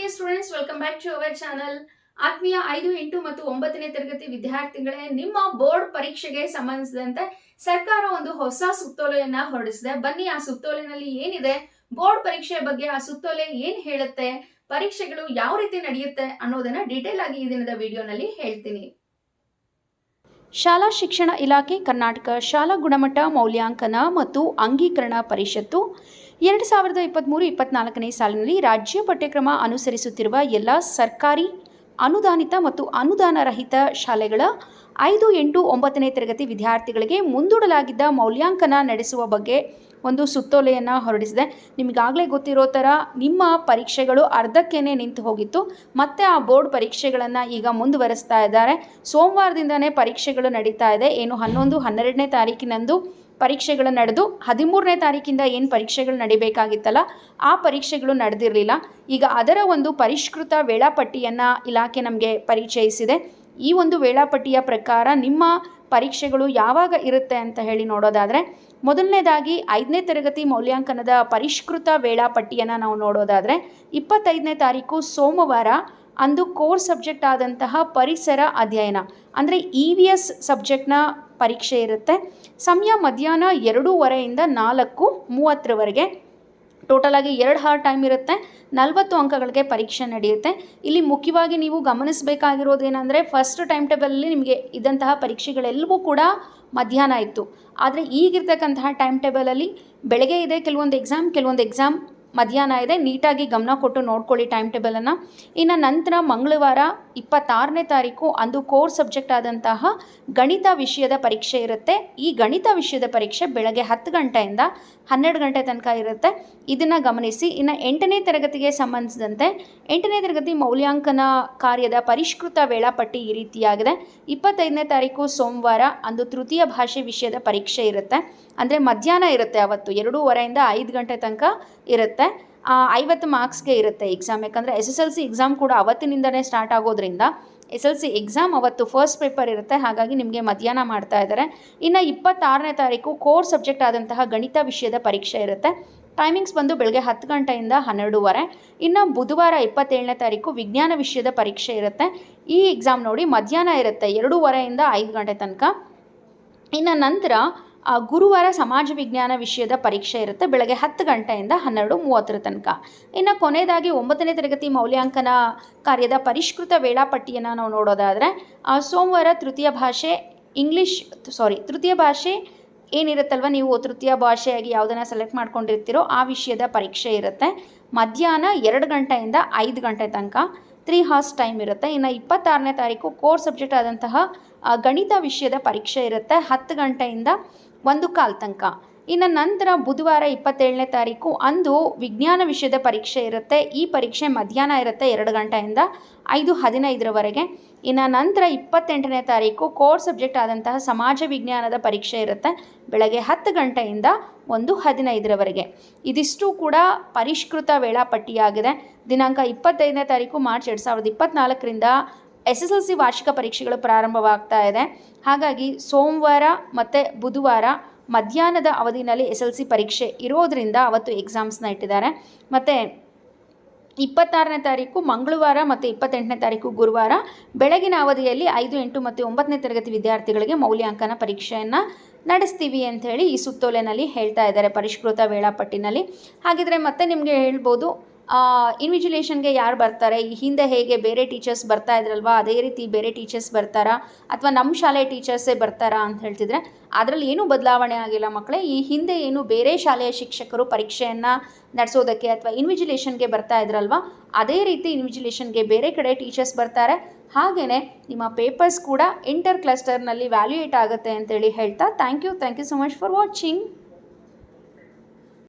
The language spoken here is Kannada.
Dear students welcome back to our channel ಆತ್ಮೀಯ ಐದು, ಎಂಟು ಮತ್ತು ಒಂಬತ್ತನೇ ತರಗತಿ ವಿದ್ಯಾರ್ಥಿಗಳೇ, ನಿಮ್ಮ ಬೋರ್ಡ್ ಪರೀಕ್ಷೆಗೆ ಸಂಬಂಧಿಸಿದಂತೆ ಸರ್ಕಾರ ಒಂದು ಹೊಸ ಸುತ್ತೋಲೆಯನ್ನ ಹೊರಡಿಸಿದೆ. ಬನ್ನಿ, ಆ ಸುತ್ತೋಲೆನಲ್ಲಿ ಏನಿದೆ? ಬೋರ್ಡ್ ಪರೀಕ್ಷೆಯ ಬಗ್ಗೆ ಆ ಸುತ್ತೋಲೆ ಏನ್ ಹೇಳುತ್ತೆ? ಪರೀಕ್ಷೆಗಳು ಯಾವ ರೀತಿ ನಡೆಯುತ್ತೆ ಅನ್ನೋದನ್ನ ಡೀಟೇಲ್ ಆಗಿ ಈ ದಿನದ ವಿಡಿಯೋನಲ್ಲಿ ಹೇಳ್ತೀನಿ. ಶಾಲಾ ಶಿಕ್ಷಣ ಇಲಾಖೆ, ಕರ್ನಾಟಕ ಶಾಲಾ ಗುಣಮಟ್ಟ ಮೌಲ್ಯಾಂಕನ ಮತ್ತು ಅಂಗೀಕರಣ ಪರಿಷತ್ತು ಎರಡು ಸಾವಿರದ ಇಪ್ಪತ್ತ್ಮೂರು ಇಪ್ಪತ್ನಾಲ್ಕನೇ ಸಾಲಿನಲ್ಲಿ ರಾಜ್ಯ ಪಠ್ಯಕ್ರಮ ಅನುಸರಿಸುತ್ತಿರುವ ಎಲ್ಲ ಸರ್ಕಾರಿ ಅನುದಾನಿತ ಮತ್ತು ಅನುದಾನ ರಹಿತ ಶಾಲೆಗಳ ಐದು ಎಂಟು ಒಂಬತ್ತನೇ ತರಗತಿ ವಿದ್ಯಾರ್ಥಿಗಳಿಗೆ ಮುಂದೂಡಲಾಗಿದ್ದ ಮೌಲ್ಯಾಂಕನ ನಡೆಸುವ ಬಗ್ಗೆ ಒಂದು ಸುತ್ತೋಲೆಯನ್ನು ಹೊರಡಿಸಿದೆ. ನಿಮಗಾಗಲೇ ಗೊತ್ತಿರೋ ಥರ ನಿಮ್ಮ ಪರೀಕ್ಷೆಗಳು ಅರ್ಧಕ್ಕೇ ನಿಂತು ಹೋಗಿತ್ತು. ಮತ್ತೆ ಆ ಬೋರ್ಡ್ ಪರೀಕ್ಷೆಗಳನ್ನು ಈಗ ಮುಂದುವರೆಸ್ತಾ ಇದ್ದಾರೆ. ಸೋಮವಾರದಿಂದನೇ ಪರೀಕ್ಷೆಗಳು ನಡೀತಾ ಇದೆ. ಏನು ಹನ್ನೊಂದು, ಹನ್ನೆರಡನೇ ತಾರೀಕಿನಂದು ಪರೀಕ್ಷೆಗಳು ನಡೆದು ಹದಿಮೂರನೇ ತಾರೀಕಿಂದ ಏನು ಪರೀಕ್ಷೆಗಳು ನಡಿಬೇಕಾಗಿತ್ತಲ್ಲ, ಆ ಪರೀಕ್ಷೆಗಳು ನಡೆದಿರಲಿಲ್ಲ. ಈಗ ಅದರ ಒಂದು ಪರಿಷ್ಕೃತ ವೇಳಾಪಟ್ಟಿಯನ್ನು ಇಲಾಖೆ ನಮಗೆ ಪರಿಚಯಿಸಿದೆ. ಈ ಒಂದು ವೇಳಾಪಟ್ಟಿಯ ಪ್ರಕಾರ ನಿಮ್ಮ ಪರೀಕ್ಷೆಗಳು ಯಾವಾಗ ಇರುತ್ತೆ ಅಂತ ಹೇಳಿ ನೋಡೋದಾದರೆ, ಮೊದಲನೇದಾಗಿ ಐದನೇ ತರಗತಿ ಮೌಲ್ಯಾಂಕನದ ಪರಿಷ್ಕೃತ ವೇಳಾಪಟ್ಟಿಯನ್ನು ನಾವು ನೋಡೋದಾದರೆ, ಇಪ್ಪತ್ತೈದನೇ ತಾರೀಕು ಸೋಮವಾರ ಅಂದು ಕೋರ್ ಸಬ್ಜೆಕ್ಟ್ ಆದಂತಹ ಪರಿಸರ ಅಧ್ಯಯನ, ಅಂದರೆ ಇ ವಿ ಎಸ್ ಸಬ್ಜೆಕ್ಟ್ನ ಪರೀಕ್ಷೆ ಇರುತ್ತೆ. ಸಮಯ ಮಧ್ಯಾಹ್ನ ಎರಡೂವರೆಯಿಂದ ನಾಲ್ಕು ಮೂವತ್ತರವರೆಗೆ. ಟೋಟಲ್ ಆಗಿ ಎರಡು ಹಾರ್ ಟೈಮ್ ಇರುತ್ತೆ, ನಲವತ್ತು ಅಂಕಗಳಿಗೆ ಪರೀಕ್ಷೆ ನಡೆಯುತ್ತೆ. ಇಲ್ಲಿ ಮುಖ್ಯವಾಗಿ ನೀವು ಗಮನಿಸಬೇಕಾಗಿರೋದು ಏನಂದರೆ ಫಸ್ಟ್ ಟೈಮ್ ಟೇಬಲಲ್ಲಿ ನಿಮಗೆ ಇದ್ದಂತಹ ಪರೀಕ್ಷೆಗಳೆಲ್ಲವೂ ಕೂಡ ಮಧ್ಯಾಹ್ನ ಇತ್ತು ಆದರೆ ಈಗಿರ್ತಕ್ಕಂತಹ ಟೈಮ್ ಟೇಬಲಲ್ಲಿ ಬೆಳಗ್ಗೆ ಇದೆ, ಕೆಲವೊಂದು ಎಕ್ಸಾಮ್ ಕೆಲವೊಂದು ಎಕ್ಸಾಮ್ ಮಧ್ಯಾಹ್ನ ಇದೆ, ನೀಟಾಗಿ ಗಮನ ಕೊಟ್ಟು ನೋಡ್ಕೊಳ್ಳಿ ಟೈಮ್ ಟೇಬಲನ್ನು ಇನ್ನು ನಂತರ ಮಂಗಳವಾರ ಇಪ್ಪತ್ತಾರನೇ ತಾರೀಕು ಅಂದು ಕೋರ್ ಸಬ್ಜೆಕ್ಟ್ ಆದಂತಹ ಗಣಿತ ವಿಷಯದ ಪರೀಕ್ಷೆ ಇರುತ್ತೆ. ಈ ಗಣಿತ ವಿಷಯದ ಪರೀಕ್ಷೆ ಬೆಳಗ್ಗೆ ಹತ್ತು ಗಂಟೆಯಿಂದ ಹನ್ನೆರಡು ಗಂಟೆ ತನಕ ಇರುತ್ತೆ. ಇದನ್ನು ಗಮನಿಸಿ, ಇನ್ನು ಎಂಟನೇ ತರಗತಿಗೆ ಸಂಬಂಧಿಸಿದಂತೆ ಎಂಟನೇ ತರಗತಿ ಮೌಲ್ಯಾಂಕನ ಕಾರ್ಯದ ಪರಿಷ್ಕೃತ ವೇಳಾಪಟ್ಟಿ ಈ ರೀತಿಯಾಗಿದೆ. ಇಪ್ಪತ್ತೈದನೇ ತಾರೀಕು ಸೋಮವಾರ ಅಂದು ತೃತೀಯ ಭಾಷೆ ವಿಷಯದ ಪರೀಕ್ಷೆ ಇರುತ್ತೆ. ಅಂದರೆ ಮಧ್ಯಾಹ್ನ ಇರುತ್ತೆ ಅವತ್ತು, ಎರಡೂವರೆಯಿಂದ ಐದು ಗಂಟೆ ತನಕ ಇರುತ್ತೆ. ಆ, ಐವತ್ತು ಮಾರ್ಕ್ಸ್ಗೆ ಇರುತ್ತೆ ಎಕ್ಸಾಮ್ ಯಾಕಂದರೆ S S L C exam ಕೂಡ ಅವತ್ತಿನಿಂದನೇ ಸ್ಟಾರ್ಟ್ ಆಗೋದ್ರಿಂದ ಎಸ್ ಎಲ್ ಸಿ ಎಕ್ಸಾಮ್ ಅವತ್ತು ಫಸ್ಟ್ ಪೇಪರ್ ಇರುತ್ತೆ. ಹಾಗಾಗಿ ನಿಮಗೆ ಮಧ್ಯಾಹ್ನ ಮಾಡ್ತಾ ಇದ್ದಾರೆ. ಇನ್ನು ಇಪ್ಪತ್ತಾರನೇ ತಾರೀಕು ಕೋರ್ ಸಬ್ಜೆಕ್ಟ್ ಆದಂತಹ ಗಣಿತ ವಿಷಯದ ಪರೀಕ್ಷೆ ಇರುತ್ತೆ. ಟೈಮಿಂಗ್ಸ್ ಬಂದು ಬೆಳಗ್ಗೆ ಹತ್ತು ಗಂಟೆಯಿಂದ ಹನ್ನೆರಡೂವರೆ. ಇನ್ನು ಬುಧವಾರ ಇಪ್ಪತ್ತೇಳನೇ ತಾರೀಕು ವಿಜ್ಞಾನ ವಿಷಯದ ಪರೀಕ್ಷೆ ಇರುತ್ತೆ. ಈ ಎಕ್ಸಾಮ್ ನೋಡಿ ಮಧ್ಯಾಹ್ನ ಇರುತ್ತೆ ಎರಡೂವರೆಯಿಂದ ಐದು ಗಂಟೆ ತನಕ. ಇನ್ನು ನಂತರ ಗುರುವಾರ ಸಮಾಜ ವಿಜ್ಞಾನ ವಿಷಯದ ಪರೀಕ್ಷೆ ಇರುತ್ತೆ. ಬೆಳಗ್ಗೆ ಹತ್ತು ಗಂಟೆಯಿಂದ ಹನ್ನೆರಡು ಮೂವತ್ತರ ತನಕ. ಇನ್ನು ಕೊನೆಯದಾಗಿ ಒಂಬತ್ತನೇ ತರಗತಿ ಮೌಲ್ಯಾಂಕನ ಕಾರ್ಯದ ಪರಿಷ್ಕೃತ ವೇಳಾಪಟ್ಟಿಯನ್ನು ನಾವು ನೋಡೋದಾದರೆ ಸೋಮವಾರ ತೃತೀಯ ಭಾಷೆ, ಇಂಗ್ಲೀಷ್ ಸಾರಿ ತೃತೀಯ ಭಾಷೆ ಏನಿರುತ್ತಲ್ವ? ನೀವು ತೃತೀಯ ಭಾಷೆಯಾಗಿ ಯಾವುದನ್ನು ಸೆಲೆಕ್ಟ್ ಮಾಡ್ಕೊಂಡಿರ್ತೀರೋ ಆ ವಿಷಯದ ಪರೀಕ್ಷೆ ಇರುತ್ತೆ. ಮಧ್ಯಾಹ್ನ ಎರಡು ಗಂಟೆಯಿಂದ ಐದು ಗಂಟೆ ತನಕ ತ್ರೀ ಹಾರ್ಸ್ ಟೈಮ್ ಇರುತ್ತೆ. ಇನ್ನು ಇಪ್ಪತ್ತಾರನೇ ತಾರೀಕು ಕೋರ್ ಸಬ್ಜೆಕ್ಟ್ ಆದಂತಹ ಗಣಿತ ವಿಷಯದ ಪರೀಕ್ಷೆ ಇರುತ್ತೆ. ಹತ್ತು ಗಂಟೆಯಿಂದ ಒಂದು ಕಾಲ್ ತನಕ. ಇನ್ನು ನಂತರ ಬುಧವಾರ ಇಪ್ಪತ್ತೇಳನೇ ತಾರೀಕು ಅಂದು ವಿಜ್ಞಾನ ವಿಷಯದ ಪರೀಕ್ಷೆ ಇರುತ್ತೆ. ಈ ಪರೀಕ್ಷೆ ಮಧ್ಯಾಹ್ನ ಇರುತ್ತೆ ಎರಡು ಗಂಟೆಯಿಂದ ಐದು ಹದಿನೈದರವರೆಗೆ. ಇನ್ನು ನಂತರ ಇಪ್ಪತ್ತೆಂಟನೇ ತಾರೀಕು ಕೋರ್ ಸಬ್ಜೆಕ್ಟ್ ಆದಂತಹ ಸಮಾಜ ವಿಜ್ಞಾನದ ಪರೀಕ್ಷೆ ಇರುತ್ತೆ. ಬೆಳಗ್ಗೆ ಹತ್ತು ಗಂಟೆಯಿಂದ ಒಂದು ಹದಿನೈದರವರೆಗೆ. ಇದಿಷ್ಟು ಕೂಡ ಪರಿಷ್ಕೃತ ವೇಳಾಪಟ್ಟಿಯಾಗಿದೆ. ದಿನಾಂಕ ಇಪ್ಪತ್ತೈದನೇ ತಾರೀಕು, ಮಾರ್ಚ್ ಎರಡು ಸಾವಿರದ ಇಪ್ಪತ್ತ್ನಾಲ್ಕರಿಂದ ಎಸ್ ಎಸ್ ಎಲ್ ಸಿ ವಾರ್ಷಿಕ ಪರೀಕ್ಷೆಗಳು ಪ್ರಾರಂಭವಾಗ್ತಾ ಇದೆ. ಹಾಗಾಗಿ ಸೋಮವಾರ ಮತ್ತು ಬುಧವಾರ ಮಧ್ಯಾಹ್ನದ ಅವಧಿನಲ್ಲಿ ಎಸ್ ಎಲ್ ಸಿ ಪರೀಕ್ಷೆ ಇರೋದರಿಂದ ಅವತ್ತು ಎಕ್ಸಾಮ್ಸ್ನ ಇಟ್ಟಿದ್ದಾರೆ. ಮತ್ತು ಇಪ್ಪತ್ತಾರನೇ ತಾರೀಕು ಮಂಗಳವಾರ ಮತ್ತು ಇಪ್ಪತ್ತೆಂಟನೇ ತಾರೀಕು ಗುರುವಾರ ಬೆಳಗಿನ ಅವಧಿಯಲ್ಲಿ ಐದು, ಎಂಟು ಮತ್ತು ಒಂಬತ್ತನೇ ತರಗತಿ ವಿದ್ಯಾರ್ಥಿಗಳಿಗೆ ಮೌಲ್ಯಾಂಕನ ಪರೀಕ್ಷೆಯನ್ನು ನಡೆಸ್ತೀವಿ ಅಂಥೇಳಿ ಈ ಸುತ್ತೋಲೆನಲ್ಲಿ ಹೇಳ್ತಾ ಇದ್ದಾರೆ ಪರಿಷ್ಕೃತ ವೇಳಾಪಟ್ಟಿನಲ್ಲಿ. ಹಾಗಿದ್ರೆ ಮತ್ತೆ ನಿಮಗೆ ಹೇಳ್ಬೋದು ಇನ್ವಿಜಿಲೇಷನ್ಗೆ ಯಾರು ಬರ್ತಾರೆ? ಈ ಹಿಂದೆ ಹೇಗೆ ಬೇರೆ ಟೀಚರ್ಸ್ ಬರ್ತಾ ಇದ್ರಲ್ವಾ? ಅದೇ ರೀತಿ ಬೇರೆ ಟೀಚರ್ಸ್ ಬರ್ತಾರಾ? ಅಥವಾ ನಮ್ಮ ಶಾಲೆ ಟೀಚರ್ಸೇ ಬರ್ತಾರಾ ಅಂತ ಹೇಳ್ತಿದ್ರೆ, ಅದರಲ್ಲಿ ಏನೂ ಬದಲಾವಣೆ ಆಗಿಲ್ಲ ಮಕ್ಕಳೇ ಈ ಹಿಂದೆ ಏನು ಬೇರೆ ಶಾಲೆಯ ಶಿಕ್ಷಕರು ಪರೀಕ್ಷೆಯನ್ನು ನಡೆಸೋದಕ್ಕೆ ಅಥವಾ ಇನ್ವಿಜುಲೇಷನ್ಗೆ ಬರ್ತಾ ಇದ್ರಲ್ವಾ, ಅದೇ ರೀತಿ ಇನ್ವಿಜುಲೇಷನ್ಗೆ ಬೇರೆ ಕಡೆ ಟೀಚರ್ಸ್ ಬರ್ತಾರೆ. ಹಾಗೆಯೇ ನಿಮ್ಮ ಪೇಪರ್ಸ್ ಕೂಡ ಇಂಟರ್ ಕ್ಲಸ್ಟರ್ನಲ್ಲಿ ವ್ಯಾಲ್ಯೂಯೇಟ್ ಆಗುತ್ತೆ ಅಂತೇಳಿ ಹೇಳ್ತಾ thank you thank you so much for watching